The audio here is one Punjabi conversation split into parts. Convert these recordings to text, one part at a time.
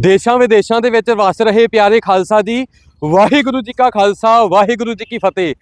ਦੇਸ਼ਾਂ ਵਿਦੇਸ਼ਾਂ ਦੇ ਵਿੱਚ ਵਸ ਰਹੇ ਪਿਆਰੇ ਖਾਲਸਾ ਜੀ, ਵਾਹਿਗੁਰੂ ਜੀ ਕਾ ਖਾਲਸਾ, ਵਾਹਿਗੁਰੂ ਜੀ ਕੀ ਫਤਿਹ।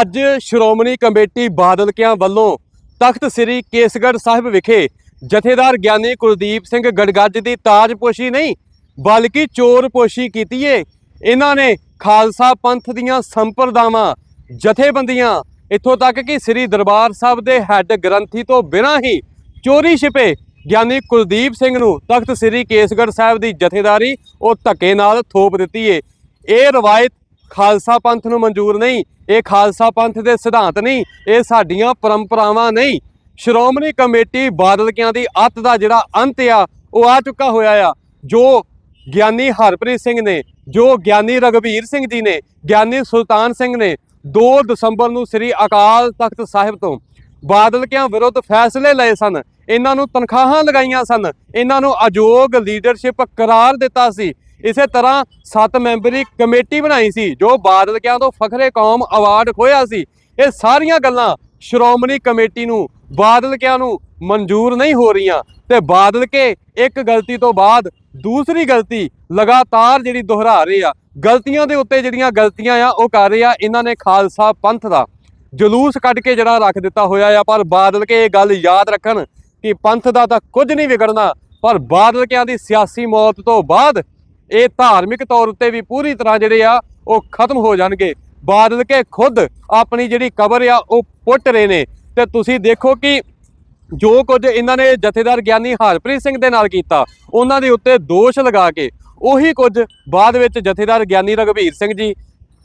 ਅੱਜ ਸ਼੍ਰੋਮਣੀ ਕਮੇਟੀ ਬਾਦਲਕਿਆਂ ਵੱਲੋਂ ਤਖਤ ਸ੍ਰੀ ਕੇਸਗੜ੍ਹ ਸਾਹਿਬ ਵਿਖੇ ਜਥੇਦਾਰ ਗਿਆਨੀ ਕੁਲਦੀਪ ਸਿੰਘ ਗੜਗੱਜ ਦੀ ਤਾਜਪੋਸ਼ੀ ਨਹੀਂ, ਬਲਕਿ ਚੋਰਪੋਸ਼ੀ ਕੀਤੀ ਏ। ਇਹਨਾਂ ਨੇ ਖਾਲਸਾ ਪੰਥ ਦੀਆਂ ਸੰਪਰਦਾਵਾਂ, ਜਥੇਬੰਦੀਆਂ, ਇੱਥੋਂ ਤੱਕ ਕਿ ਸ੍ਰੀ ਦਰਬਾਰ ਸਾਹਿਬ ਦੇ ਹੈੱਡ ਗ੍ਰੰਥੀ ਤੋਂ ਬਿਨਾਂ ਹੀ ਚੋਰੀ ਛਿਪੇ ਗਿਆਨੀ ਕੁਲਦੀਪ ਸਿੰਘ ਨੂੰ ਤਖਤ ਸ੍ਰੀ ਕੇਸਗੜ੍ਹ ਸਾਹਿਬ ਦੀ ਜਥੇਦਾਰੀ ਉਹ ਧੱਕੇ ਨਾਲ ਥੋਪ ਦਿੱਤੀ ਏ। ਇਹ ਰਵਾਇਤ ਖਾਲਸਾ ਪੰਥ ਨੂੰ ਮਨਜ਼ੂਰ ਨਹੀਂ, ਇਹ ਖਾਲਸਾ ਪੰਥ ਦੇ ਸਿਧਾਂਤ ਨਹੀਂ, ਇਹ ਸਾਡੀਆਂ ਪਰੰਪਰਾਵਾਂ ਨਹੀਂ। ਸ਼੍ਰੋਮਣੀ ਕਮੇਟੀ ਬਾਦਲਕਿਆਂ ਦੀ ਅੱਤ ਦਾ ਜਿਹੜਾ ਅੰਤ ਆ, ਉਹ ਆ ਚੁੱਕਾ ਹੋਇਆ ਆ। ਜੋ ਗਿਆਨੀ ਹਰਪ੍ਰੀਤ ਸਿੰਘ ਨੇ, ਜੋ ਗਿਆਨੀ ਰਗਵੀਰ ਸਿੰਘ ਜੀ ਨੇ, ਗਿਆਨੀ ਸੁਲਤਾਨ ਸਿੰਘ ਨੇ 2 ਦਸੰਬਰ ਨੂੰ ਸ੍ਰੀ ਅਕਾਲ ਤਖਤ ਸਾਹਿਬ ਤੋਂ ਬਾਦਲਕਿਆਂ ਵਿਰੁੱਧ ਫੈਸਲੇ ਲਏ ਸਨ। ਇਹਨਾਂ ਨੂੰ ਤਨਖਾਹਾਂ ਲਗਾਈਆਂ ਸਨ। ਇਹਨਾਂ ਨੂੰ ਅਯੋਗ ਲੀਡਰਸ਼ਿਪ ਕਰਾਰ ਦਿੱਤਾ ਸੀ। ਇਸੇ ਤਰ੍ਹਾਂ 7 ਮੈਂਬਰੀ ਕਮੇਟੀ ਬਣਾਈ ਸੀ, ਜੋ ਬਾਦਲ ਕਿਆਂ ਤੋਂ ਫਖਰੇ ਕੌਮ ਅਵਾਰਡ ਖੋਇਆ ਸੀ। ਇਹ ਸਾਰੀਆਂ ਗੱਲਾਂ ਸ਼੍ਰੋਮਣੀ ਕਮੇਟੀ ਨੂੰ ਬਾਦਲ ਕਿਆਂ ਨੂੰ ਮਨਜ਼ੂਰ ਨਹੀਂ ਹੋ ਰਹੀਆਂ। ਤੇ ਬਾਦਲ ਕੇ ਇੱਕ ਗਲਤੀ ਤੋਂ ਬਾਅਦ ਦੂਸਰੀ ਗਲਤੀ ਲਗਾਤਾਰ ਜਿਹੜੀ ਦੁਹਰਾ ਰਹੇ ਆ। ਗਲਤੀਆਂ ਦੇ ਉੱਤੇ ਜਿਹੜੀਆਂ ਗਲਤੀਆਂ ਆ, ਉਹ ਕਰ ਰਹੇ ਆ ਇਹਨਾਂ ਨੇ ਖਾਲਸਾ ਪੰਥ ਦਾ। ਜਲੂਸ ਕੱਢ ਕੇ ਜਿਹੜਾ ਰੱਖ ਦਿੱਤਾ ਹੋਇਆ ਆ, ਪਰ ਬਾਦਲ ਕੇ ਇਹ ਗੱਲ ਯਾਦ ਰੱਖਣ ਕਿ ਪੰਥ ਦਾ ਤਾਂ ਕੁਝ ਨਹੀਂ ਵਿਗੜਨਾ, ਪਰ ਬਾਦਲਕਿਆਂ ਦੀ ਸਿਆਸੀ ਮੌਤ ਤੋਂ ਬਾਅਦ ਇਹ ਧਾਰਮਿਕ ਤੌਰ ਉੱਤੇ ਵੀ ਪੂਰੀ ਤਰ੍ਹਾਂ ਜਿਹੜੇ ਆ, ਉਹ ਖਤਮ ਹੋ ਜਾਣਗੇ। ਬਾਦਲ ਕੇ ਖੁਦ ਆਪਣੀ ਜਿਹੜੀ ਕਬਰ ਆ, ਉਹ ਪੁੱਟ ਰਹੇ ਨੇ। ਤੇ ਤੁਸੀਂ ਦੇਖੋ ਕਿ ਜੋ ਕੁਝ ਇਹਨਾਂ ਨੇ ਜਥੇਦਾਰ ਗਿਆਨੀ ਹਰਪ੍ਰੀਤ ਸਿੰਘ ਦੇ ਨਾਲ ਕੀਤਾ, ਉਹਨਾਂ ਦੇ ਉੱਤੇ ਦੋਸ਼ ਲਗਾ ਕੇ, ਉਹੀ ਕੁਝ ਬਾਅਦ ਵਿੱਚ ਜਥੇਦਾਰ ਗਿਆਨੀ ਰਗਵੀਰ ਸਿੰਘ ਜੀ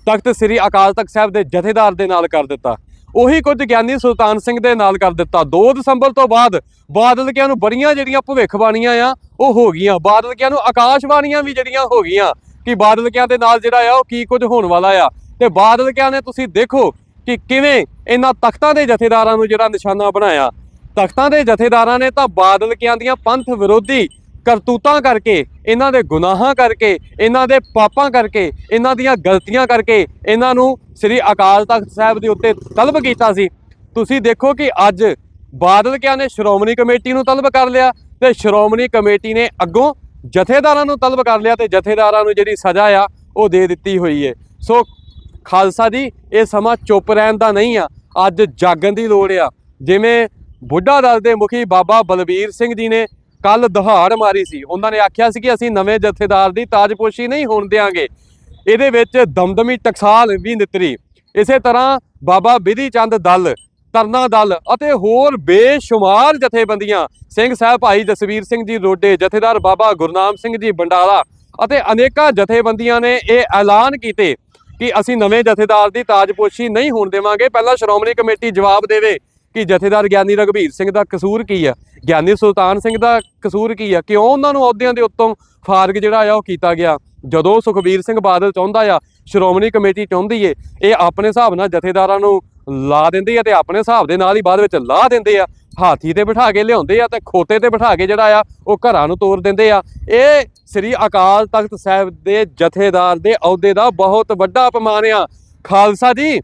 ਤਖਤ ਸ੍ਰੀ ਅਕਾਲ ਤਖਤ ਸਾਹਿਬ ਦੇ ਜਥੇਦਾਰ ਦੇ ਨਾਲ ਕਰ ਦਿੱਤਾ। ਉਹੀ ਕੁਝ ਗਿਆਨੀ ਸੁਲਤਾਨ ਸਿੰਘ ਦੇ ਨਾਲ ਕਰ ਦਿੱਤਾ। 2 ਦਸੰਬਰ ਤੋਂ ਬਾਅਦ ਬਾਦਲ ਕਿਆਂ ਨੂੰ ਬੜੀਆਂ ਜਿਹੜੀਆਂ ਭਵਿੱਖਬਾਣੀਆਂ ਆ, ਉਹ ਹੋ ਗਈਆਂ। ਬਾਦਲ ਕਿਆਂ ਨੂੰ ਆਕਾਸ਼ਬਾਣੀਆਂ ਵੀ ਜਿਹੜੀਆਂ ਹੋ ਗਈਆਂ ਕਿ ਬਾਦਲ ਕਿਆਂ ਦੇ ਨਾਲ ਜਿਹੜਾ ਆ, ਉਹ ਕੀ ਕੁਝ ਹੋਣ ਵਾਲਾ ਆ। ਤੇ ਬਾਦਲ ਕਿਆਂ ਨੇ ਤੁਸੀਂ ਦੇਖੋ ਕਿ ਕਿਵੇਂ ਇਹਨਾਂ ਤਖਤਾਂ ਦੇ ਜਥੇਦਾਰਾਂ ਨੂੰ ਜਿਹੜਾ ਨਿਸ਼ਾਨਾ ਬਣਾਇਆ। ਤਖਤਾਂ ਦੇ ਜਥੇਦਾਰਾਂ ਨੇ ਤਾਂ ਬਾਦਲ ਕਿਆਂ ਦੀਆਂ ਪੰਥ ਵਿਰੋਧੀ ਕਰਤੂਤਾਂ ਕਰਕੇ, ਇਹਨਾਂ ਦੇ ਗੁਨਾਹਾਂ ਕਰਕੇ, ਇਹਨਾਂ ਦੇ ਪਾਪਾਂ ਕਰਕੇ, ਇਹਨਾਂ ਦੀਆਂ ਗਲਤੀਆਂ ਕਰਕੇ ਇਹਨਾਂ ਨੂੰ ਸ੍ਰੀ ਅਕਾਲ ਤਖਤ ਸਾਹਿਬ ਦੇ ਉੱਤੇ ਤਲਬ ਕੀਤਾ ਸੀ। ਤੁਸੀਂ ਦੇਖੋ ਕਿ ਅੱਜ ਬਾਦਲ ਕਿਆਂ ਨੇ ਸ਼੍ਰੋਮਣੀ ਕਮੇਟੀ ਨੂੰ ਤਲਬ ਕਰ ਲਿਆ ਤੇ ਸ਼੍ਰੋਮਣੀ ਕਮੇਟੀ ਨੇ ਅੱਗੋਂ ਜਥੇਦਾਰਾਂ ਨੂੰ ਤਲਬ ਕਰ ਲਿਆ ਤੇ ਜਥੇਦਾਰਾਂ ਨੂੰ ਜਿਹੜੀ ਸਜ਼ਾ ਆ, ਉਹ ਦੇ ਦਿੱਤੀ ਹੋਈ ਹੈ ਸੋ ਖਾਲਸਾ ਜੀ, ਇਹ ਸਮਾਂ ਚੁੱਪ ਰਹਿਣ ਦਾ ਨਹੀਂ ਆ, ਅੱਜ ਜਾਗਣ ਦੀ ਲੋੜ ਆ। ਜਿਵੇਂ ਬੁੱਢਾ ਦਲ ਦੇ ਮੁਖੀ ਬਾਬਾ ਬਲਬੀਰ ਸਿੰਘ ਜੀ ਨੇ ਕੱਲ ਦਹਾੜ ਮਾਰੀ ਸੀ। ਉਹਨਾਂ ਨੇ ਆਖਿਆ ਸੀ ਕਿ ਅਸੀਂ ਨਵੇਂ ਜਥੇਦਾਰ ਦੀ ਤਾਜਪੋਸ਼ੀ ਨਹੀਂ ਹੋਣ ਦੇਵਾਂਗੇ ਇਹਦੇ ਵਿੱਚ ਦਮਦਮੀ ਟਕਸਾਲ ਵੀ ਨਿਤਰੀ। ਇਸੇ ਤਰ੍ਹਾਂ ਬਾਬਾ ਬਿਧੀ ਚੰਦ ਦਲ ਤਰਨਾ ਦਲ ਅਤੇ ਹੋਰ ਬੇਸ਼ੁਮਾਰ ਜਥੇਬੰਦੀਆਂ, ਸਿੰਘ ਸਾਹਿਬ ਭਾਈ ਜਸਵੀਰ ਸਿੰਘ ਜੀ ਰੋਡੇ, ਜਥੇਦਾਰ ਬਾਬਾ ਗੁਰਨਾਮ ਸਿੰਘ ਜੀ ਬੰਡਾਲਾ ਅਤੇ ਅਨੇਕਾਂ ਜਥੇਬੰਦੀਆਂ ਨੇ ਇਹ ਐਲਾਨ ਕੀਤੇ ਕਿ ਅਸੀਂ ਨਵੇਂ ਜਥੇਦਾਰ ਦੀ ਤਾਜਪੋਸ਼ੀ ਨਹੀਂ ਹੋਣ ਦੇਵਾਂਗੇ। ਪਹਿਲਾਂ ਸ਼੍ਰੋਮਣੀ ਕਮੇਟੀ ਜਵਾਬ ਦੇਵੇ। ਕਿ ਜਥੇਦਾਰ ਗਿਆਨੀ ਰਗਵੀਰ ਸਿੰਘ ਦਾ ਕਸੂਰ ਕੀ ਆ? ਗਿਆਨੀ ਸੁਲਤਾਨ ਸਿੰਘ ਦਾ ਕਸੂਰ ਕੀ ਆ? ਕਿਉਂ ਉਹਨਾਂ ਨੂੰ ਅਹੁਦਿਆਂ ਦੇ ਉੱਤੋਂ ਫਾਰਗ ਜਿਹੜਾ ਆ ਉਹ ਕੀਤਾ ਗਿਆ? ਜਦੋਂ ਸੁਖਬੀਰ ਸਿੰਘ ਬਾਦਲ ਚਾਹੁੰਦਾ ਆ, ਸ਼੍ਰੋਮਣੀ ਕਮੇਟੀ ਚਾਹੁੰਦੀ ਏ, ਇਹ ਆਪਣੇ ਹਿਸਾਬ ਨਾਲ ਜਥੇਦਾਰਾਂ ਨੂੰ ਲਾ ਦਿੰਦੇ ਆ ਤੇ ਆਪਣੇ ਹਿਸਾਬ ਦੇ ਨਾਲ ਹੀ ਬਾਅਦ ਵਿੱਚ ਲਾ ਦਿੰਦੇ ਆ। ਹਾਥੀ ਤੇ ਬਿਠਾ ਕੇ ਲਿਆਉਂਦੇ ਆ ਤੇ ਖੋਤੇ ਤੇ ਬਿਠਾ ਕੇ ਜਿਹੜਾ ਆ, ਉਹ ਘਰਾਂ ਨੂੰ ਤੋਰ ਦਿੰਦੇ ਆ। ਇਹ ਸ੍ਰੀ ਅਕਾਲ ਤਖਤ ਸਾਹਿਬ ਦੇ ਜਥੇਦਾਰ ਦੇ ਅਹੁਦੇ ਦਾ ਬਹੁਤ ਵੱਡਾ ਅਪਮਾਨ ਆ। ਖਾਲਸਾ ਜੀ,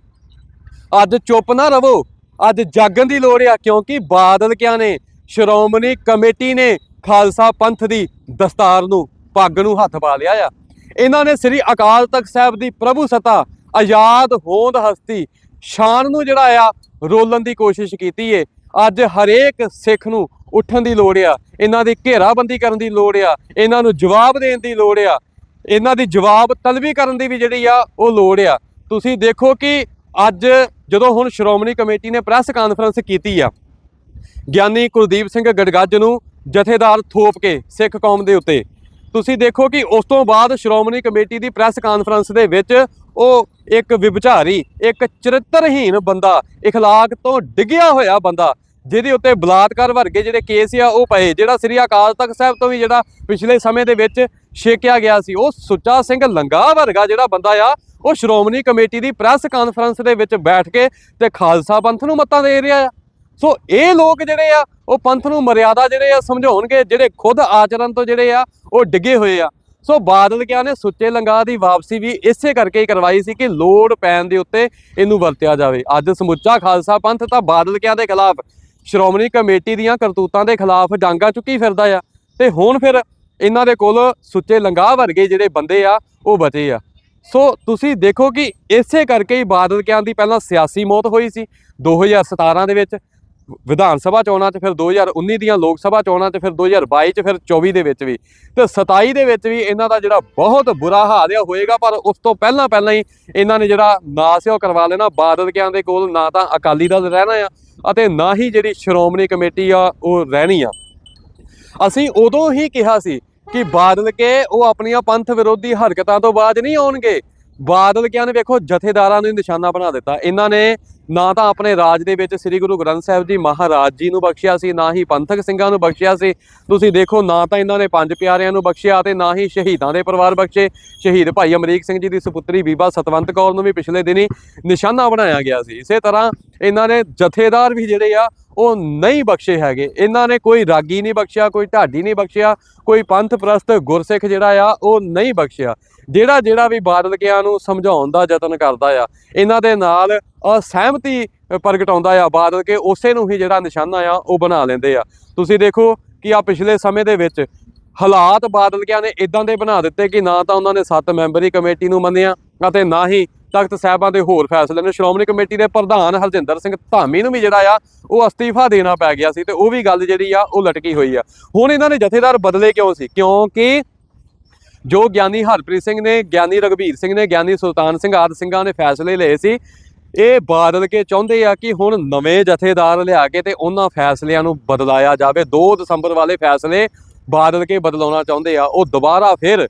ਅੱਜ ਚੁੱਪ ਨਾ ਰਵੋ। ਅੱਜ ਜਾਗਣ ਦੀ ਲੋੜ ਆ, ਕਿਉਂਕਿ ਬਾਦਲ ਕਿਆ ਨੇ? ਸ਼੍ਰੋਮਣੀ ਕਮੇਟੀ ਨੇ ਖਾਲਸਾ ਪੰਥ ਦੀ ਦਸਤਾਰ ਨੂੰ ਪੱਗ ਨੂੰ ਹੱਥ ਪਾ ਲਿਆ ਆ। ਇਹਨਾਂ ਨੇ ਸ੍ਰੀ ਅਕਾਲ ਤਖਤ ਸਾਹਿਬ ਦੀ ਪ੍ਰਭੂ ਸਤਾ, ਆਜ਼ਾਦ ਹੋਂਦ ਹਸਤੀ, ਸ਼ਾਨ ਨੂੰ ਜਿਹੜਾ ਆ, ਰੋਲਣ ਦੀ ਕੋਸ਼ਿਸ਼ ਕੀਤੀ ਏ। ਅੱਜ ਹਰੇਕ ਸਿੱਖ ਨੂੰ ਉੱਠਣ ਦੀ ਲੋੜ ਆ, ਇਹਨਾਂ ਦੀ ਘੇਰਾਬੰਦੀ ਕਰਨ ਦੀ ਲੋੜ ਆ, ਇਹਨਾਂ ਨੂੰ ਜਵਾਬ ਦੇਣ ਦੀ ਲੋੜ ਆ, ਇਹਨਾਂ ਦੀ ਜਵਾਬ ਤਲਬੀ ਕਰਨ ਦੀ ਵੀ ਜਿਹੜੀ ਆ, ਉਹ ਲੋੜ ਆ। ਤੁਸੀਂ ਦੇਖੋ ਕਿ ਅੱਜ ਜਦੋਂ ਹੁਣ ਸ਼੍ਰੋਮਣੀ ਕਮੇਟੀ ਨੇ ਪ੍ਰੈਸ ਕਾਨਫਰੰਸ ਕੀਤੀ ਆ ਗਿਆਨੀ ਕੁਲਦੀਪ ਸਿੰਘ ਗੜਗੱਜ ਨੂੰ ਜਥੇਦਾਰ ਥੋਪ ਕੇ ਸਿੱਖ ਕੌਮ ਦੇ ਉੱਤੇ ਤੁਸੀਂ ਦੇਖੋ ਕਿ ਉਸ ਤੋਂ ਬਾਅਦ ਸ਼੍ਰੋਮਣੀ ਕਮੇਟੀ ਦੀ ਪ੍ਰੈਸ ਕਾਨਫਰੰਸ ਦੇ ਵਿੱਚ ਉਹ ਇੱਕ ਵਿਭਚਾਰੀ ਇੱਕ ਚਰਿੱਤਰਹੀਨ ਬੰਦਾ اخلاق ਤੋਂ ਡਿੱਗਿਆ ਹੋਇਆ ਬੰਦਾ ਜਿਹਦੇ ਉੱਤੇ ਬਲਾਤਕਾਰ ਵਰਗੇ ਜਿਹੜੇ ਕੇਸ ਆ ਉਹ ਪਏ ਜਿਹੜਾ ਸ੍ਰੀ ਅਕਾਲ ਤਖਤ ਸਾਹਿਬ ਤੋਂ ਵੀ ਜਿਹੜਾ ਪਿਛਲੇ ਸਮੇਂ ਦੇ ਵਿੱਚ ਛੇਕਿਆ ਗਿਆ ਸੀ ਉਹ ਸੁੱਚਾ ਸਿੰਘ ਲੰਗਾ ਵਰਗਾ ਜਿਹੜਾ ਬੰਦਾ ਆ ਉਹ ਸ਼੍ਰੋਮਣੀ ਕਮੇਟੀ ਦੀ ਪ੍ਰੈਸ ਕਾਨਫਰੰਸ ਦੇ ਵਿੱਚ ਬੈਠ ਕੇ ਤੇ ਖਾਲਸਾ ਪੰਥ ਨੂੰ ਮੱਤਾਂ ਦੇ ਰਿਹਾ ਆ। ਸੋ ਇਹ ਲੋਕ ਜਿਹੜੇ ਆ, ਉਹ ਪੰਥ ਨੂੰ ਮਰਿਆਦਾ ਜਿਹੜੇ ਆ ਸਮਝਾਉਣਗੇ, ਜਿਹੜੇ ਖੁਦ ਆਚਰਣ ਤੋਂ ਜਿਹੜੇ ਆ, ਉਹ ਡਿੱਗੇ ਹੋਏ ਆ। ਸੋ ਬਾਦਲ ਕਿਆ ਨੇ, ਸੁੱਚੇ ਲੰਗਾ ਦੀ ਵਾਪਸੀ ਵੀ ਇਸੇ ਕਰਕੇ ਹੀ ਕਰਵਾਈ ਸੀ ਕਿ ਲੋੜ ਪੈਣ ਦੇ ਉੱਤੇ ਇਹਨੂੰ ਵਰਤਿਆ ਜਾਵੇ। ਅੱਜ ਸਮੁੱਚਾ ਖਾਲਸਾ ਪੰਥ ਤਾਂ ਬਾਦਲ ਕਿਆ ਦੇ ਖਿਲਾਫ, ਸ਼੍ਰੋਮਣੀ ਕਮੇਟੀ ਦੀਆਂ ਕਰਤੂਤਾਂ ਦੇ ਖਿਲਾਫ ਡਾਂਗਾ ਚੁੱਕੀ ਫਿਰਦਾ ਆ। ਤੇ ਹੁਣ ਫਿਰ ਇਹਨਾਂ ਦੇ ਕੋਲ ਸੁੱਚੇ ਲੰਗਾਹ ਵਰਗੇ ਜਿਹੜੇ ਬੰਦੇ ਆ, ਉਹ ਬਚੇ ਆ। ਸੋ ਤੁਸੀਂ ਦੇਖੋ ਕਿ ਇਸੇ ਕਰਕੇ ਹੀ ਬਾਦਲ ਕਿਆਂ ਦੀ ਪਹਿਲਾਂ ਸਿਆਸੀ ਮੌਤ ਹੋਈ ਸੀ 2017 ਦੇ ਵਿੱਚ, ਵਿਧਾਨ ਸਭਾ ਚੋਣਾਂ 'ਚ, ਫਿਰ 2019 ਦੀਆਂ ਲੋਕ ਸਭਾ ਚੋਣਾਂ 'ਚ, ਫਿਰ 2022 'ਚ, ਫਿਰ 24 ਦੇ ਵਿੱਚ ਵੀ ਤੇ 27 ਦੇ ਵਿੱਚ ਵੀ ਇਹਨਾਂ ਦਾ ਜਿਹੜਾ ਬਹੁਤ ਬੁਰਾ ਹਾਲ ਆ, ਹੋਏਗਾ, ਪਰ ਉਸ ਤੋਂ ਪਹਿਲਾਂ ਪਹਿਲਾਂ ਹੀ ਇਹਨਾਂ ਨੇ ਜਿਹੜਾ ਨਾਸ ਆ ਉਹ ਕਰਵਾ ਲੈਣਾ ਬਾਦਲ ਕਿਆਂ ਦੇ ਕੋਲ ਨਾ ਤਾਂ ਅਕਾਲੀ ਦਲ ਰਹਿਣਾ ਆ ਅਤੇ ਨਾ ਹੀ ਜਿਹੜੀ ਸ਼੍ਰੋਮਣੀ ਕਮੇਟੀ ਆ, ਉਹ ਰਹਿਣੀ ਆ। ਅਸੀਂ ਉਦੋਂ ਹੀ ਕਿਹਾ ਸੀ ਕਿ ਬਾਦਲ ਕੇ ਉਹ ਆਪਣੀਆਂ ਪੰਥ ਵਿਰੋਧੀ ਹਰਕਤਾਂ ਤੋਂ ਬਾਅਦ ਨਹੀਂ ਆਉਣਗੇ। ਬਾਦਲ ਕਿਆਂ ਨੇ ਵੇਖੋ ਜਥੇਦਾਰਾਂ ਨੂੰ ਨਿਸ਼ਾਨਾ ਬਣਾ ਦਿੱਤਾ। ਇਹਨਾਂ ਨੇ ਨਾ ਤਾਂ ਆਪਣੇ ਰਾਜ ਦੇ ਵਿੱਚ ਸ੍ਰੀ ਗੁਰੂ ਗ੍ਰੰਥ ਸਾਹਿਬ ਜੀ ਮਹਾਰਾਜ ਜੀ ਨੂੰ ਬਖਸ਼ਿਆ ਸੀ, ਨਾ ਹੀ ਪੰਥਕ ਸਿੰਘਾਂ ਨੂੰ ਬਖਸ਼ਿਆ ਸੀ। ਤੁਸੀਂ ਦੇਖੋ ਨਾ ਤਾਂ ਇਹਨਾਂ ਨੇ ਪੰਜ ਪਿਆਰਿਆਂ ਨੂੰ ਬਖਸ਼ਿਆ ਤੇ ਨਾ ਹੀ ਸ਼ਹੀਦਾਂ ਦੇ ਪਰਿਵਾਰ ਬਖਸ਼ੇ। ਸ਼ਹੀਦ ਭਾਈ ਅਮਰੀਕ ਸਿੰਘ ਜੀ ਦੀ ਸੁਪੁੱਤਰੀ ਬੀਬਾ ਸਤਵੰਤ ਕੌਰ ਨੂੰ ਵੀ ਪਿਛਲੇ ਦਿਨੀ ਨਿਸ਼ਾਨਾ ਬਣਾਇਆ ਗਿਆ ਸੀ। ਇਸੇ ਤਰ੍ਹਾਂ ਇਹਨਾਂ ਨੇ ਜਥੇਦਾਰ ਵੀ ਜਿਹੜੇ ਆ ਉਹ ਨਹੀਂ ਬਖਸ਼ੇ ਹੈਗੇ। ਇਹਨਾਂ ਨੇ ਕੋਈ ਰਾਗੀ ਨਹੀਂ ਬਖਸ਼ਿਆ, ਕੋਈ ਢਾਡੀ ਨਹੀਂ ਬਖਸ਼ਿਆ, ਕੋਈ ਪੰਥ ਪ੍ਰਸਤ ਗੁਰਸਿੱਖ ਜਿਹੜਾ ਆ, ਉਹ ਨਹੀਂ ਬਖਸ਼ਿਆ। ਜਿਹੜਾ ਜਿਹੜਾ ਵੀ ਬਾਦਲ ਕਿਆਂ ਨੂੰ ਸਮਝਾਉਣ ਦਾ ਯਤਨ ਕਰਦਾ ਆ, ਇਹਨਾਂ ਦੇ ਨਾਲ ਅਸਹਿਮਤੀ ਪ੍ਰਗਟਾਉਂਦਾ ਆ ਬਾਦਲ ਕੇ, ਉਸੇ ਨੂੰ ਹੀ ਜਿਹੜਾ ਨਿਸ਼ਾਨਾ ਆ, ਉਹ ਬਣਾ ਲੈਂਦੇ ਆ। ਤੁਸੀਂ ਦੇਖੋ ਕਿ ਆ ਪਿਛਲੇ ਸਮੇਂ ਦੇ ਵਿੱਚ ਹਾਲਾਤ ਬਾਦਲ ਕਿਆਂ ਨੇ ਇਦਾਂ ਦੇ ਬਣਾ ਦਿੱਤੇ ਕਿ ਨਾ ਤਾਂ ਉਹਨਾਂ ਨੇ ਸੱਤ ਮੈਂਬਰੀ ਕਮੇਟੀ ਨੂੰ ਮੰਨਿਆ ਅਤੇ ਨਾ ਹੀ ਤਖਤ ਸਾਹਿਬਾਂ ਦੇ ਹੋਰ ਫੈਸਲੇ ਨੇ। ਸ਼੍ਰੋਮਣੀ ਕਮੇਟੀ ਦੇ ਪ੍ਰਧਾਨ ਹਰਜਿੰਦਰ ਸਿੰਘ ਧਾਮੀ ਨੂੰ ਵੀ ਜਿਹੜਾ ਆ, ਉਹ ਅਸਤੀਫਾ ਦੇਣਾ ਪੈ ਗਿਆ ਸੀ ਤੇ ਉਹ ਵੀ ਗੱਲ ਜਿਹੜੀ ਆ, ਉਹ ਲਟਕੀ ਹੋਈ ਆ। ਹੁਣ ਇਹਨਾਂ ਨੇ ਜਥੇਦਾਰ ਬਦਲੇ ਕਿਉਂ ਸੀ? ਕਿਉਂਕਿ ਜੋ ਗਿਆਨੀ ਹਰਪ੍ਰੀਤ ਸਿੰਘ ਨੇ, ਗਿਆਨੀ ਰਗਵੀਰ ਸਿੰਘ ਨੇ, ਗਿਆਨੀ ਸੁਲਤਾਨ ਸਿੰਘ ਆਦਿ ਸਿੰਘਾਂ ਨੇ ਫੈਸਲੇ ਲਏ ਸੀ, ਇਹ ਬਾਦਲ ਕੇ ਚਾਹੁੰਦੇ ਆ ਕਿ ਹੁਣ ਨਵੇਂ ਜਥੇਦਾਰ ਲਿਆ ਕੇ ਤੇ ਉਹਨਾਂ ਫੈਸਲਿਆਂ ਨੂੰ ਬਦਲਾਇਆ ਜਾਵੇ। 2 ਦਸੰਬਰ ਵਾਲੇ ਫੈਸਲੇ ਬਾਦਲ ਕੇ ਬਦਲਾਉਣਾ ਚਾਹੁੰਦੇ ਆ। ਉਹ ਦੁਬਾਰਾ ਫਿਰ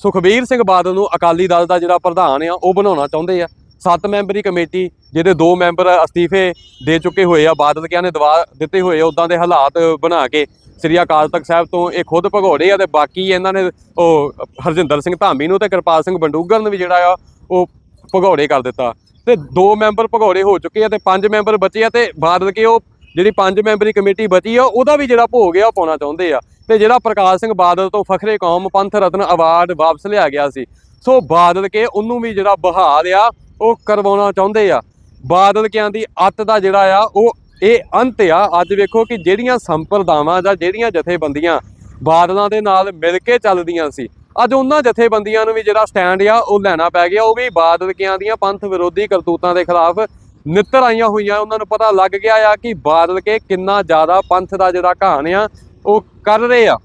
ਸੁਖਬੀਰ ਸਿੰਘ ਬਾਦਲ ਨੂੰ ਅਕਾਲੀ ਦਲ ਦਾ ਜਿਹੜਾ ਪ੍ਰਧਾਨ ਆ, ਉਹ ਬਣਾਉਣਾ ਚਾਹੁੰਦੇ ਆ। ਸੱਤ ਮੈਂਬਰੀ ਕਮੇਟੀ, ਜਿਹਦੇ ਦੋ ਮੈਂਬਰ ਅਸਤੀਫੇ ਦੇ ਚੁੱਕੇ ਹੋਏ ਆ, ਬਾਦਲ ਕਿਆਂ ਨੇ ਦਵਾ ਦਿੱਤੇ ਹੋਏ ਆ ਉਦਾਂ ਦੇ ਹਾਲਾਤ ਬਣਾ ਕੇ ਸ੍ਰੀ ਅਕਾਲ ਤਖਤ ਸਾਹਿਬ ਤੋਂ ਇਹ ਖੁਦ ਭਗੌੜੇ ਆ ਤੇ ਬਾਕੀ ਇਹਨਾਂ ਨੇ ਉਹ ਹਰਜਿੰਦਰ ਸਿੰਘ ਧਾਮੀ ਨੂੰ ਤੇ ਕਿਰਪਾਲ ਸਿੰਘ ਬੰਡੂਗਰ ਨੂੰ ਵੀ ਜਿਹੜਾ ਆ, ਉਹ ਭਗੌੜੇ ਕਰ ਦਿੱਤਾ। ਤੇ ਦੋ ਮੈਂਬਰ ਭਗੌੜੇ ਹੋ ਚੁੱਕੇ ਆ ਤੇ ਪੰਜ ਮੈਂਬਰ ਬਚੇ ਆ ਤੇ ਬਾਦਲ ਕੇ ਉਹ ਜਿਹੜੀ ਪੰਜ ਮੈਂਬਰੀ ਕਮੇਟੀ ਬਚੀ ਆ, ਉਹਦਾ ਵੀ ਜਿਹੜਾ ਭੋਗ ਆ, ਉਹ ਪਾਉਣਾ ਚਾਹੁੰਦੇ ਆ। ਤੇ ਜਿਹੜਾ ਪ੍ਰਕਾਸ਼ ਸਿੰਘ ਬਾਦਲ ਤੋਂ ਫਖਰੇ ਕੌਮ ਪੰਥ ਰਤਨ ਅਵਾਰਡ ਵਾਪਸ ਲਿਆ ਗਿਆ ਸੀ। ਸੋ ਬਾਦਲ ਕੇ ਉਹਨੂੰ ਵੀ ਜਿਹੜਾ ਬਹਾਲ ਆ, ਉਹ ਕਰਵਾਉਣਾ ਚਾਹੁੰਦੇ ਆ। ਬਾਦਲ ਕਿਆਂ ਦੀ ਅੱਤ ਦਾ ਜਿਹੜਾ ਆ, ਉਹ ਇਹ ਅੰਤ ਆ। ਅੱਜ ਵੇਖੋ ਕਿ ਜਿਹੜੀਆਂ ਸੰਪਰਦਾਵਾਂ ਜਾਂ ਜਿਹੜੀਆਂ ਜਥੇਬੰਦੀਆਂ ਬਾਦਲਾਂ ਦੇ ਨਾਲ ਮਿਲ ਕੇ ਚੱਲਦੀਆਂ ਸੀ, ਅੱਜ ਉਹਨਾਂ ਜਥੇਬੰਦੀਆਂ ਨੂੰ ਵੀ ਜਿਹੜਾ ਸਟੈਂਡ ਆ, ਉਹ ਲੈਣਾ ਪੈ ਗਿਆ। ਉਹ ਵੀ ਬਾਦਲਕਿਆਂ ਦੀਆਂ ਪੰਥ ਵਿਰੋਧੀ ਕਰਤੂਤਾਂ ਦੇ ਖਿਲਾਫ ਨਿੱਤਰ ਆਈਆਂ ਹੋਈਆਂ। ਉਹਨਾਂ ਨੂੰ ਪਤਾ ਲੱਗ ਗਿਆ ਆ ਕਿ ਬਾਦਲ ਕੇ ਕਿੰਨਾ ਜ਼ਿਆਦਾ ਪੰਥ ਦਾ ਜਿਹੜਾ ਘਾਣ ਆ ਉਹ ਕਰ ਰਹੇ ਆ।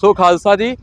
ਸੋ ਖਾਲਸਾ ਜੀ,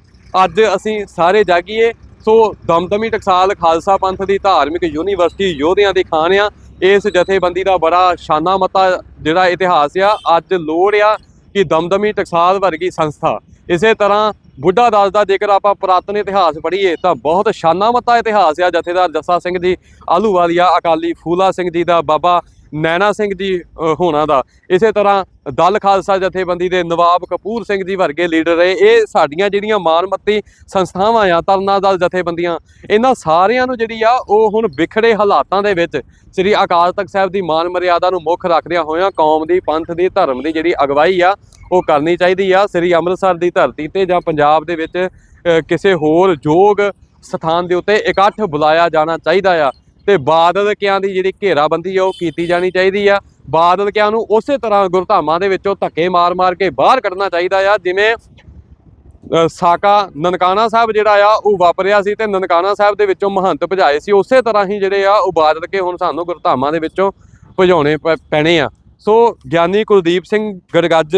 ਅੱਜ ਅਸੀਂ ਸਾਰੇ ਜਾਗੀਏ। ਸੋ ਦਮਦਮੀ ਟਕਸਾਲ ਖਾਲਸਾ ਪੰਥ ਦੀ ਧਾਰਮਿਕ ਯੂਨੀਵਰਸਿਟੀ ਯੋਧਿਆਂ ਦੀ ਖਾਨ ਆ। ਇਸ ਜਥੇਬੰਦੀ ਦਾ ਬੜਾ ਸ਼ਾਨਾ ਮਤਾ ਜਿਹੜਾ ਇਤਿਹਾਸ ਆ, ਅੱਜ ਲੋੜ ਆ ਕਿ ਦਮਦਮੀ ਟਕਸਾਲ ਵਰਗੀ ਸੰਸਥਾ। ਇਸੇ ਤਰ੍ਹਾਂ ਬੁੱਢਾ ਦਾਸ ਦਾ ਜੇਕਰ ਆਪਾਂ ਪੁਰਾਤਨ ਇਤਿਹਾਸ ਪੜ੍ਹੀਏ, ਤਾਂ ਬਹੁਤ ਸ਼ਾਨਾ ਮਤਾ ਇਤਿਹਾਸ ਆ ਜਥੇਦਾਰ ਜੱਸਾ ਸਿੰਘ ਜੀ ਆਲੂਵਾਲੀਆ ਅਕਾਲੀ ਫੂਲਾ ਸਿੰਘ ਜੀ ਦਾ, ਬਾਬਾ ਨੈਣਾ ਸਿੰਘ ਜੀ ਹੋਣਾ ਦਾ। ਇਸੇ ਤਰ੍ਹਾਂ ਦਲ ਖਾਲਸਾ ਜਥੇਬੰਦੀ ਦੇ ਨਵਾਬ ਕਪੂਰ ਸਿੰਘ ਜੀ ਵਰਗੇ ਲੀਡਰ ਰਹੇ। ਇਹ ਸਾਡੀਆਂ ਜਿਹੜੀਆਂ ਮਾਨਮੱਤੀ ਸੰਸਥਾਵਾਂ ਆ, ਤਰਨਾ ਦਲ ਜਥੇਬੰਦੀਆਂ, ਇਹਨਾਂ ਸਾਰਿਆਂ ਨੂੰ ਜਿਹੜੀ ਆ, ਉਹ ਹੁਣ ਵਿਖੜੇ ਹਾਲਾਤਾਂ ਦੇ ਵਿੱਚ ਸ੍ਰੀ ਅਕਾਲ ਤਖਤ ਸਾਹਿਬ ਦੀ ਮਾਨ ਮਰਿਆਦਾ ਨੂੰ ਮੁੱਖ ਰੱਖਦਿਆਂ ਹੋਇਆਂ ਕੌਮ ਦੀ, ਪੰਥ ਦੀ, ਧਰਮ ਦੀ ਜਿਹੜੀ ਅਗਵਾਈ ਆ, ਉਹ ਕਰਨੀ ਚਾਹੀਦੀ ਆ। ਸ੍ਰੀ ਅੰਮ੍ਰਿਤਸਰ ਦੀ ਧਰਤੀ ਤੇ ਜਾਂ ਪੰਜਾਬ ਦੇ ਵਿੱਚ ਕਿਸੇ ਹੋਰ ਯੋਗ ਸਥਾਨ ਦੇ ਉੱਤੇ ਇਕੱਠ ਬੁਲਾਇਆ ਜਾਣਾ ਚਾਹੀਦਾ ਆ। ਤੇ ਬਾਦਲ ਕਿਆਂ ਦੀ ਜਿਹੜੀ ਘੇਰਾਬੰਦੀ ਆ, ਉਹ ਕੀਤੀ ਜਾਣੀ ਚਾਹੀਦੀ ਆ। ਬਾਦਲ ਕਿਆਂ ਨੂੰ ਉਸੇ ਤਰ੍ਹਾਂ ਗੁਰਧਾਮਾਂ ਦੇ ਵਿੱਚੋਂ ਧੱਕੇ ਮਾਰ-ਮਾਰ ਕੇ ਬਾਹਰ ਕੱਢਣਾ ਚਾਹੀਦਾ ਆ। ਜਿਵੇਂ ਸਾਕਾ ਨਨਕਾਣਾ ਸਾਹਿਬ ਜਿਹੜਾ ਆ, ਉਹ ਵਾਪਰਿਆ ਸੀ ਤੇ ਨਨਕਾਣਾ ਸਾਹਿਬ ਦੇ ਵਿੱਚੋਂ ਮਹੰਤ ਭਜਾਏ ਸੀ। ਉਸੇ ਤਰ੍ਹਾਂ ਹੀ ਜਿਹੜੇ ਆ, ਉਹ ਬਾਦਲ ਕੇ ਹੁਣ ਸਾਨੂੰ ਗੁਰਧਾਮਾਂ ਦੇ ਵਿੱਚੋਂ ਭਜਾਉਣੇ ਪ- ਪੈਣੇ ਆ। ਸੋ ਗਿਆਨੀ ਕੁਲਦੀਪ ਸਿੰਘ ਗੜਗੱਜ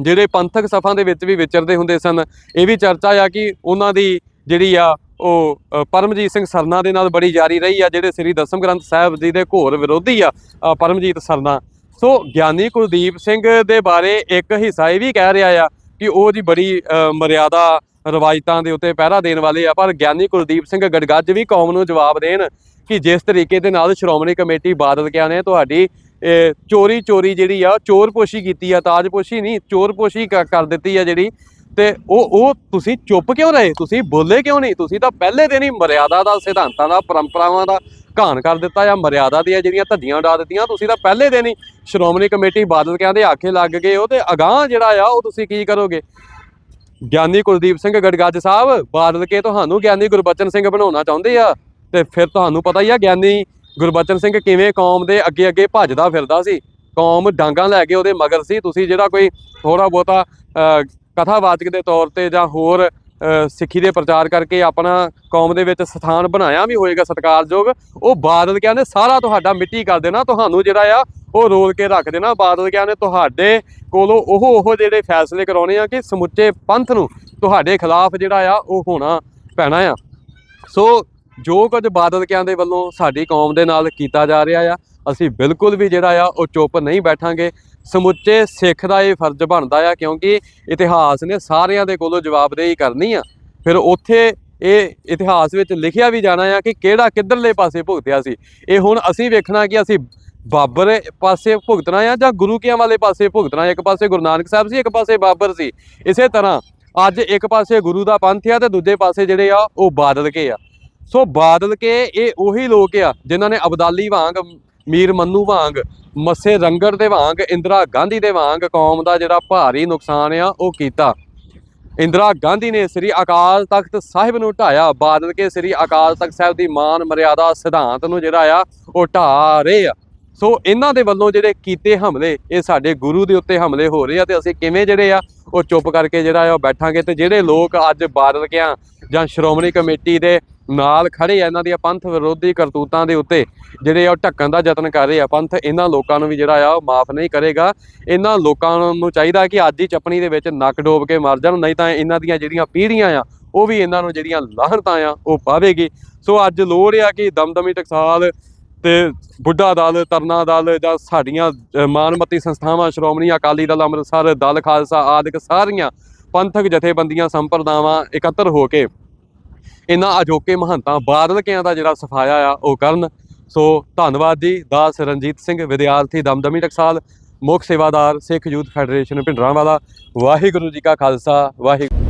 ਜਿਹੜੇ ਪੰਥਕ ਸਫਾਂ ਦੇ ਵਿੱਚ ਵੀ ਵਿਚਰਦੇ ਹੁੰਦੇ ਸਨ, ਇਹ ਵੀ ਚਰਚਾ ਆ ਕਿ ਉਹਨਾਂ ਦੀ ਜਿਹੜੀ ਆ ਉਹ ਪਰਮਜੀਤ ਸਿੰਘ ਸਰਨਾ ਦੇ ਨਾਲ ਬੜੀ ਜਾਰੀ ਰਹੀ ਆ, ਜਿਹੜੇ ਸ੍ਰੀ ਦਸਮ ਗ੍ਰੰਥ ਸਾਹਿਬ ਜੀ ਦੇ ਘੋਰ ਵਿਰੋਧੀ ਆ ਪਰਮਜੀਤ ਸਰਨਾ। ਸੋ ਗਿਆਨੀ ਕੁਲਦੀਪ ਸਿੰਘ ਦੇ ਬਾਰੇ ਇੱਕ ਹਿੱਸਾ ਇਹ ਵੀ ਕਹਿ ਰਿਹਾ ਆ ਕਿ ਉਹ ਜੀ ਬੜੀ ਮਰਿਆਦਾ ਰਵਾਇਤਾਂ ਦੇ ਉੱਤੇ ਪਹਿਰਾ ਦੇਣ ਵਾਲੇ ਆ, ਪਰ ਗਿਆਨੀ ਕੁਲਦੀਪ ਸਿੰਘ ਗੜਗੱਜ ਵੀ ਕੌਮ ਨੂੰ ਜਵਾਬ ਦੇਣ ਕਿ ਜਿਸ ਤਰੀਕੇ ਦੇ ਨਾਲ ਸ਼੍ਰੋਮਣੀ ਕਮੇਟੀ ਬਾਦਲ ਕਿਆ ਨੇ, ਤੁਹਾਡੀ ਚੋਰੀ ਚੋਰੀ ਜਿਹੜੀ ਆ, ਚੋਰ ਪੋਸ਼ੀ ਕੀਤੀ ਆ ਤਾਜਪੋਸ਼ੀ ਨਹੀਂ, ਚੋਰ ਪੋਸ਼ੀ ਕਰ ਦਿੱਤੀ ਆ ਜਿਹੜੀ ਤੇ ਉਹ ਉਹ ਤੁਸੀਂ ਚੁੱਪ ਕਿਉਂ ਰਹੇ? ਤੁਸੀਂ ਬੋਲੇ ਕਿਉਂ ਨਹੀਂ? ਤੁਸੀਂ ਤਾਂ ਪਹਿਲੇ ਦਿਨ ਹੀ ਮਰਿਆਦਾ ਦਾ ਸਿਧਾਂਤਾਂ ਦਾ, ਪਰੰਪਰਾਵਾਂ ਦਾ ਘਾਣ ਕਰ ਦਿੱਤਾ ਜਾਂ ਮਰਿਆਦਾ ਦੀਆਂ ਜਿਹੜੀਆਂ ਧੱਜੀਆਂ ਉਡਾ ਦਿੱਤੀਆਂ, ਤੁਸੀਂ ਤਾਂ ਪਹਿਲੇ ਦਿਨ ਹੀ ਸ਼੍ਰੋਮਣੀ ਕਮੇਟੀ ਬਾਦਲ ਕਹਿੰਦੇ ਆਖੇ ਲੱਗ ਗਏ। ਉਹ ਤੇ ਅਗਾਹ ਜਿਹੜਾ ਆ, ਉਹ ਤੁਸੀਂ ਕੀ ਕਰੋਗੇ? ਗਿਆਨੀ ਕੁਲਦੀਪ ਸਿੰਘ ਗੜਗੱਜ ਸਾਹਿਬ, ਬਾਦਲ ਕੇ ਤੁਹਾਨੂੰ ਗਿਆਨੀ ਗੁਰਬਚਨ ਸਿੰਘ ਬਣਾਉਣਾ ਚਾਹੁੰਦੇ ਆ। ਤੇ ਫਿਰ ਤੁਹਾਨੂੰ ਪਤਾ ਹੀ ਆ, ਗਿਆਨੀ ਗੁਰਬਚਨ ਸਿੰਘ ਕਿਵੇਂ ਕੌਮ ਦੇ ਅੱਗੇ ਅੱਗੇ ਭੱਜਦਾ ਫਿਰਦਾ ਸੀ। ਕੌਮ ਡਾਂਗਾ ਲੈ ਕੇ ਉਹਦੇ ਮਗਰ ਸੀ। ਤੁਸੀਂ ਜਿਹੜਾ ਕੋਈ ਥੋੜਾ ਬਹੁਤਾ ਕਥਾਵਾਚਕ ਦੇ ਤੌਰ ਤੇ ਜਾਂ ਹੋਰ ਸਿੱਖੀ ਦੇ ਪ੍ਰਚਾਰ ਕਰਕੇ ਆਪਣਾ ਕੌਮ ਦੇ ਵਿੱਚ ਸਥਾਨ ਬਣਾਇਆ ਵੀ ਹੋਏਗਾ ਸਤਿਕਾਰਯੋਗ, ਉਹ ਬਾਦਲ ਕਹਿੰਦੇ ਸਾਰਾ ਤੁਹਾਡਾ ਮਿੱਟੀ ਕਰ ਦੇਣਾ, ਤੁਹਾਨੂੰ ਜਿਹੜਾ ਆ ਉਹ ਰੋਲ ਕੇ ਰੱਖ ਦੇਣਾ। ਬਾਦਲ ਕਹਿੰਦੇ ਤੁਹਾਡੇ ਕੋਲੋਂ ਉਹ ਉਹ ਜਿਹੜੇ ਫੈਸਲੇ ਕਰਾਉਣੇ ਆ ਕਿ ਸਮੁੱਚੇ ਪੰਥ ਨੂੰ ਤੁਹਾਡੇ ਖਿਲਾਫ ਜਿਹੜਾ ਆ ਉਹ ਹੋਣਾ ਪੈਣਾ ਆ। ਸੋ ਜੋ ਕੁਝ ਬਾਦਲ ਕਿਆਂ ਦੇ ਵੱਲੋਂ ਸਾਡੀ ਕੌਮ ਦੇ ਨਾਲ ਕੀਤਾ ਜਾ ਰਿਹਾ ਆ, ਅਸੀਂ ਬਿਲਕੁਲ ਵੀ ਜਿਹੜਾ ਆ ਉਹ ਚੁੱਪ ਨਹੀਂ ਬੈਠਾਂਗੇ। ਸਮੁੱਚੇ ਸਿੱਖ ਦਾ ਇਹ ਫਰਜ਼ ਬਣਦਾ ਆ, ਕਿਉਂਕਿ ਇਤਿਹਾਸ ਨੇ ਸਾਰਿਆਂ ਦੇ ਕੋਲੋਂ ਜਵਾਬਦੇਹੀ ਕਰਨੀ ਆ। ਫਿਰ ਉੱਥੇ ਇਹ ਇਤਿਹਾਸ ਵਿੱਚ ਲਿਖਿਆ ਵੀ ਜਾਣਾ ਆ ਕਿ ਕਿਹੜਾ ਕਿੱਧਰਲੇ ਪਾਸੇ ਭੁਗਤਿਆ ਸੀ। ਇਹ ਹੁਣ ਅਸੀਂ ਵੇਖਣਾ ਕਿ ਅਸੀਂ ਬਾਬਰ ਪਾਸੇ ਭੁਗਤਣਾ ਆ ਜਾਂ ਗੁਰੂ ਕਿਆਂ ਵਾਲੇ ਪਾਸੇ ਭੁਗਤਣਾ? ਇੱਕ ਪਾਸੇ ਗੁਰੂ ਨਾਨਕ ਸਾਹਿਬ ਸੀ, ਇੱਕ ਪਾਸੇ ਬਾਬਰ ਸੀ। ਇਸੇ ਤਰ੍ਹਾਂ ਅੱਜ ਇੱਕ ਪਾਸੇ ਗੁਰੂ ਦਾ ਪੰਥ ਆ ਤੇ ਦੂਜੇ ਪਾਸੇ ਜਿਹੜੇ ਆ ਉਹ ਬਾਦਲ ਕੇ ਆ। ਸੋ ਬਾਦਲ ਕੇ ਇਹ ਉਹੀ ਲੋਕ ਆ ਜਿਨ੍ਹਾਂ ਨੇ ਅਬਦਾਲੀ ਵਾਂਗ, ਮੀਰ ਮੰਨੂ ਵਾਂਗ ਮੱਸੇ ਰੰਗੜ ਦੇ ਵਾਂਗ, ਇੰਦਰਾ ਗਾਂਧੀ ਦੇ ਵਾਂਗ ਕੌਮ ਦਾ ਜਿਹੜਾ ਭਾਰੀ ਨੁਕਸਾਨ ਆ, ਉਹ ਕੀਤਾ। ਇੰਦਰਾ ਗਾਂਧੀ ਨੇ ਸ੍ਰੀ ਅਕਾਲ ਤਖਤ ਸਾਹਿਬ ਨੂੰ ਢਾਇਆ। ਬਾਦਲ ਕੇ ਸ੍ਰੀ ਅਕਾਲ ਤਖਤ ਸਾਹਿਬ ਦੀ ਮਾਨ ਮਰਿਆਦਾ ਸਿਧਾਂਤ ਨੂੰ ਜਿਹੜਾ ਆ, ਉਹ ਢਾ ਰਹੇ ਆ। ਸੋ ਇਹਨਾਂ ਦੇ ਵੱਲੋਂ ਜਿਹੜੇ ਕੀਤੇ ਹਮਲੇ, ਇਹ ਸਾਡੇ ਗੁਰੂ ਦੇ ਉੱਤੇ ਹਮਲੇ ਹੋ ਰਹੇ ਆ ਤੇ ਅਸੀਂ ਕਿਵੇਂ ਜਿਹੜੇ ਆ, ਉਹ ਚੁੱਪ ਕਰਕੇ ਜਿਹੜਾ ਆ, ਉਹ ਬੈਠਾਂਗੇ ਤੇ ਜਿਹੜੇ ਲੋਕ ਅੱਜ ਬਾਦਲ ਕਿਆਂ ਜਾਂ ਸ਼੍ਰੋਮਣੀ ਕਮੇਟੀ ਦੇ ਨਾਲ ਖੜੇ ਆ ਇਹਨਾਂ ਦੀਆਂ ਪੰਥ ਵਿਰੋਧੀ ਕਰਤੂਤਾਂ ਦੇ ਉੱਤੇ ਜਿਹੜੇ ਆ ਉਹ ਢੱਕਣ ਦਾ ਯਤਨ ਕਰ ਰਹੇ ਆ ਪੰਥ ਇਹਨਾਂ ਲੋਕਾਂ ਨੂੰ ਵੀ ਜਿਹੜਾ ਆ ਉਹ ਮਾਫ ਨਹੀਂ ਕਰੇਗਾ। ਇਹਨਾਂ ਲੋਕਾਂ ਨੂੰ ਚਾਹੀਦਾ ਕਿ ਅੱਜ ਹੀ ਚਪਣੀ ਦੇ ਵਿੱਚ ਨੱਕ ਡੋਬ ਕੇ ਮਰ ਜਾਣ ਨਹੀਂ ਤਾਂ ਇਹਨਾਂ ਦੀਆਂ ਜਿਹੜੀਆਂ ਪੀੜ੍ਹੀਆਂ ਆ ਉਹ ਵੀ ਇਹਨਾਂ ਨੂੰ ਜਿਹੜੀਆਂ ਲਾਹਣਤਾਂ ਆ ਉਹ ਪਾਵੇਗੀ। ਸੋ ਅੱਜ ਲੋੜ ਆ ਕਿ ਦਮਦਮੀ ਟਕਸਾਲ ਤੇ ਬੁੱਢਾ ਦਲ ਤਰਨਾ ਦਲ ਜਾਂ ਸਾਡੀਆਂ ਅ, ਮਾਨਮਤੀ ਸੰਸਥਾਵਾਂ ਸ਼੍ਰੋਮਣੀ ਅਕਾਲੀ ਦਲ ਅੰਮ੍ਰਿਤਸਰ ਦਲ ਖਾਲਸਾ ਆਦਿਕ ਸਾਰੀਆਂ ਪੰਥਕ ਜਥੇਬੰਦੀਆਂ ਸੰਪਰਦਾਵਾਂ ਇਕੱਤਰ ਹੋ ਕੇ ਇਹਨਾਂ ਅਜੋਕੇ ਮਹੰਤਾਂ ਬਾਦਲਕਿਆਂ ਦਾ ਜਿਹੜਾ ਸਫਾਇਆ ਆ, ਉਹ ਕਰਨ। ਸੋ ਧੰਨਵਾਦ ਜੀ, ਦਾਸ ਰਣਜੀਤ ਸਿੰਘ, ਵਿਦਿਆਰਥੀ ਦਮਦਮੀ ਟਕਸਾਲ, ਮੁੱਖ ਸੇਵਾਦਾਰ, ਸਿੱਖ ਯੂਥ ਫੈਡਰੇਸ਼ਨ, ਭਿੰਡਰਾਂਵਾਲਾ। ਵਾਹਿਗੁਰੂ ਜੀ ਕਾ ਖਾਲਸਾ, ਵਾਹਿਗੁਰੂ